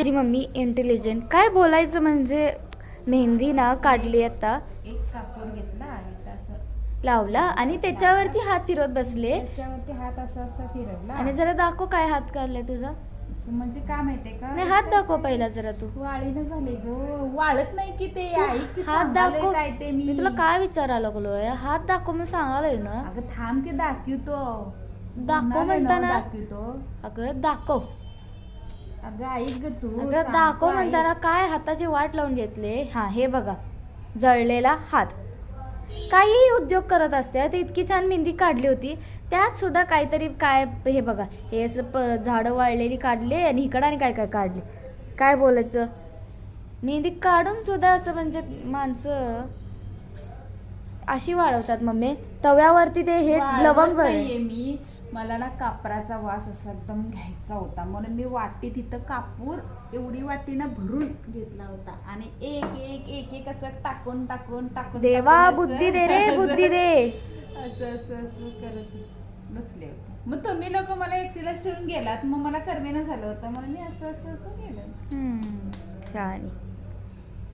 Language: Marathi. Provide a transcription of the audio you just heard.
माझी मम्मी इंटेलिजंट काय बोलायचं म्हणजे मेहंदी ना काढली आता. एक कापूर घेतला आणि असं लावला आणि त्याच्यावरती हात फिरवत बसले. त्याच्यावरती हात असा असा फिरवला. आणि जरा दाखव काय हात काढलाय तुझा. असं म्हणजे काय माहितीये का? नाही हात दाखव पहिला जरा तू. वाळीनं झाले ग. वाळत नाही की ते आई की हात दाखव. काय ते मी? मी तुला काय विचारायला लागलोय? हात दाखव मी सांगालोय ना. अगं थांब की दाखवतो. दाखव म्हणताना. दाखवतो. अगं दाखव. अगं ऐक ग तू अगं दाखव. म्हणताना काय हाताची वाट लावून घेतले. हा हे बघा. जळलेला हात. काहीही उद्योग करत असते ते इतकी छान मेहंदी काढली होती. त्यात सुद्धा काहीतरी काय हे बघा. हे असं प झाडं वाळलेली काढले आणि इकडं आणि काय काय काढले. काय बोलायचं? मेहंदी काढून सुद्धा असं म्हणजे माणसं अशी वाळवतात मम्मी. तव्यावरती ते हे लवंग नाहीये मी. मला ना कापराचा वास असा एकदम घ्यायचा होता. म्हणून मी वाटी तिथं कापूर एवढी वाटीनं भरून घेतला होता. आणि एक एक एक एक असं टाकून टाकून टाकून देवा टाकून असं- बुद्धी दे रे बुद्धी दे. असं असं असं करत बसले होते. मग तुम्ही लोक मला एकटीलाच ठेवून गेलात. मग मला करमेना झालं होतं. म्हणून मी असं असं असं केलं. हम्म, छान